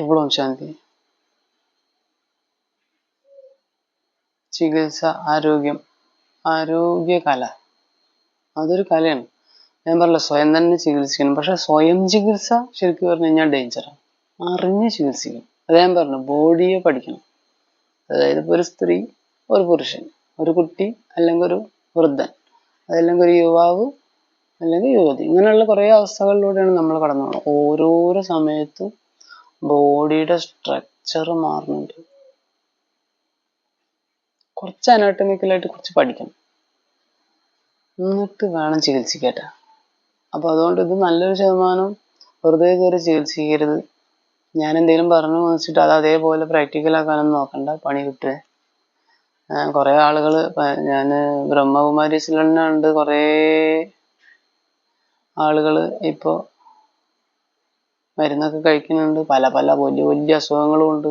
Triple ശാന്തി. ചികിത്സ ആരോഗ്യം. ആരോഗ്യകല. അതൊരു കലയാണ്. ഞാൻ പറഞ്ഞ സ്വയം തന്നെ ചികിത്സിക്കണം. പക്ഷെ സ്വയം ചികിത്സ ശരിക്കും പറഞ്ഞു കഴിഞ്ഞാൽ ഡേഞ്ചറാണ് അറിഞ്ഞ് ചികിത്സിക്കണം. അത് ഞാൻ പറഞ്ഞു ബോഡിയെ പഠിക്കണം. അതായത് ഇപ്പോൾ ഒരു സ്ത്രീ ഒരു പുരുഷൻ ഒരു കുട്ടി അല്ലെങ്കിൽ ഒരു വൃദ്ധൻ അതല്ലെങ്കിൽ ഒരു യുവാവ് അല്ലെങ്കിൽ യുവതി. ഇങ്ങനെയുള്ള കുറേ അവസ്ഥകളിലൂടെയാണ് നമ്മൾ കടന്നു പോകുന്നത് ഓരോരോ സമയത്തും ബോഡിയുടെ സ്ട്രക്ചർ മാറുന്നുണ്ട്. കുറച്ച് അനാട്ടമിക്കലായിട്ട് കുറച്ച് പഠിക്കണം. എന്നിട്ട് വേണം ചികിത്സിക്കട്ടെ അപ്പോൾ അതുകൊണ്ട് ഇത് നല്ലൊരു ശതമാനം വെറുതെ കയറി ചികിത്സിക്കരുത്. ഞാൻ എന്തെങ്കിലും പറഞ്ഞു വെച്ചിട്ട് അത് അതേപോലെ പ്രാക്ടിക്കൽ ആക്കാനൊന്നും നോക്കണ്ട പണി കിട്ടുക. കുറേ ആളുകൾ ഞാൻ ബ്രഹ്മകുമാരി ഉണ്ട് കുറേ ആളുകൾ ഇപ്പോൾ മരുന്നൊക്കെ കഴിക്കുന്നുണ്ട്. പല പല വലിയ വലിയ അസുഖങ്ങളും ഉണ്ട്.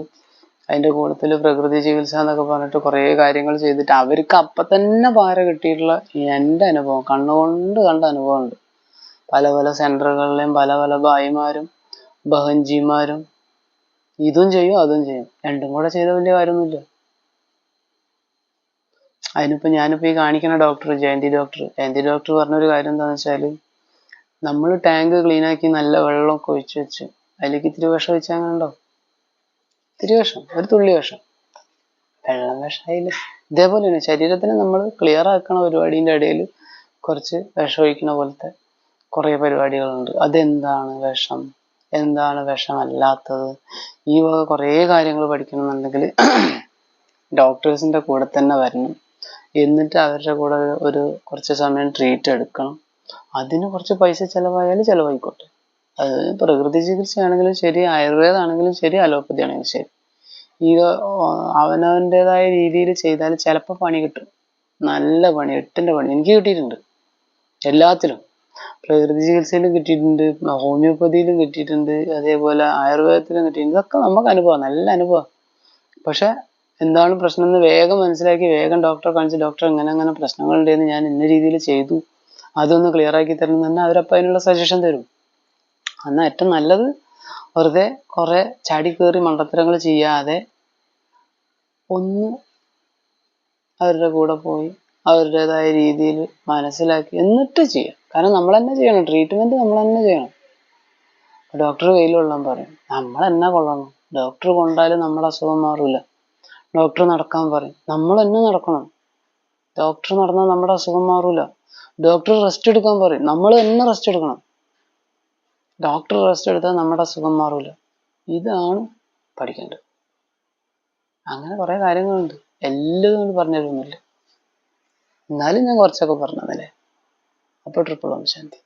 അതിന്റെ കൂട്ടത്തിൽ പ്രകൃതി ചികിത്സ എന്നൊക്കെ പറഞ്ഞിട്ട് കുറേ കാര്യങ്ങൾ ചെയ്തിട്ട് അവർക്ക് അപ്പം തന്നെ പാര കിട്ടിയിട്ടുള്ള എന്റെ അനുഭവം. കണ്ണുകൊണ്ട് കണ്ട അനുഭവമുണ്ട്. പല പല സെന്ററുകളിലെയും പല പല ഭായിമാരും ബഹഞ്ചിമാരും ഇതും ചെയ്യും അതും ചെയ്യും. രണ്ടും കൂടെ ചെയ്ത വലിയ കാര്യമൊന്നുമില്ല. അതിനിപ്പോൾ ഞാനിപ്പോൾ ഈ കാണിക്കുന്ന doctor Jayanthi doctor. Jayanthi doctor പറഞ്ഞൊരു കാര്യം എന്താണെന്ന് വെച്ചാൽ നമ്മൾ ടാങ്ക് ക്ലീൻ ആക്കി നല്ല വെള്ളമൊക്കെ ഒഴിച്ചു വെച്ച്. അതിലേക്ക് ഇത്തിരി വിഷം വെച്ചാൽ ഉണ്ടോ ഇത്തിരി വിഷം ഒരു തുള്ളി വിഷം. വെള്ളം വിഷമായില്ല ഇതേപോലെ തന്നെ ശരീരത്തിന് നമ്മൾ ക്ലിയർ ആക്കണ പരിപാടിന്റെ ഇടയിൽ കുറച്ച് വിഷം ഒഴിക്കണ പോലത്തെ കുറേ പരിപാടികളുണ്ട്. അതെന്താണ് വിഷം? എന്താണ് വിഷമല്ലാത്തത് ഈ വക കുറേ കാര്യങ്ങൾ പഠിക്കണമെന്നുണ്ടെങ്കിൽ ഡോക്ടേഴ്സിന്റെ കൂടെ തന്നെ വരണം. എന്നിട്ട് അവരുടെ കൂടെ ഒരു കുറച്ച് സമയം ട്രീറ്റ് എടുക്കണം. അതിന് കുറച്ച് പൈസ ചിലവായാലും ചിലവായിക്കോട്ടെ. അത് പ്രകൃതി ചികിത്സയാണെങ്കിലും ശരി ആയുർവേദമാണെങ്കിലും ശരി അലോപ്പതി ആണെങ്കിലും ശരി. ഈ അവനവന്റെതായ രീതിയിൽ ചെയ്താൽ ചിലപ്പോൾ പണി കിട്ടും. നല്ല പണി എട്ടിന്റെ പണി എനിക്ക് കിട്ടിയിട്ടുണ്ട്. എല്ലാത്തിലും. പ്രകൃതി ചികിത്സയിലും കിട്ടിയിട്ടുണ്ട് ഹോമിയോപ്പതിയിലും കിട്ടിയിട്ടുണ്ട് അതേപോലെ ആയുർവേദത്തിലും കിട്ടിയിട്ടുണ്ട്. ഇതൊക്കെ നമുക്ക് അനുഭവം നല്ല അനുഭവം. പക്ഷെ എന്താണ് പ്രശ്നം എന്ന് വേഗം മനസ്സിലാക്കി വേഗം ഡോക്ടറെ കാണിച്ച് ഡോക്ടർ എങ്ങനെ അങ്ങനെ പ്രശ്നങ്ങളുണ്ടെന്ന് ഞാൻ ഇന്ന രീതിയിൽ ചെയ്തു. അതൊന്ന് ക്ലിയർ ആക്കി തരണം തന്നെ അവരപ്പം അതിനുള്ള സജഷൻ തരും. എന്നാൽ ഏറ്റവും നല്ലത് വെറുതെ കുറേ ചാടി കയറി മണ്ടത്തരങ്ങൾ ചെയ്യാതെ ഒന്ന് അവരുടെ കൂടെ പോയി അവരുടേതായ രീതിയിൽ മനസ്സിലാക്കി എന്നിട്ട് ചെയ്യാം. കാരണം നമ്മൾ തന്നെ ചെയ്യണം. ട്രീറ്റ്മെന്റ് നമ്മൾ തന്നെ ചെയ്യണം. ഡോക്ടർ വെയിൽ കൊള്ളാൻ പറയും. നമ്മൾ തന്നെ കൊള്ളണം? ഡോക്ടർ കൊണ്ടാലും നമ്മുടെ അസുഖം മാറില്ല ഡോക്ടർ നടക്കാൻ പറയും. നമ്മൾ തന്നെ നടക്കണം. ഡോക്ടർ നടന്നാൽ നമ്മുടെ അസുഖം മാറൂല. ഡോക്ടർ റെസ്റ്റ് എടുക്കാൻ പറയും. നമ്മൾ തന്നെ റെസ്റ്റ് എടുക്കണം. ഡോക്ടർ റെസ്റ്റ് എടുത്താൽ നമ്മുടെ അസുഖം മാറില്ല ഇതാണ് പഠിക്കേണ്ടത്. അങ്ങനെ കുറേ കാര്യങ്ങളുണ്ട്. എല്ലാം പറഞ്ഞു തരുന്നില്ല എന്നാലും ഞാൻ കുറച്ചൊക്കെ പറഞ്ഞു തന്നില്ലേ അപ്പോൾ ട്രിപ്പിൾ ഓം ശാന്തി.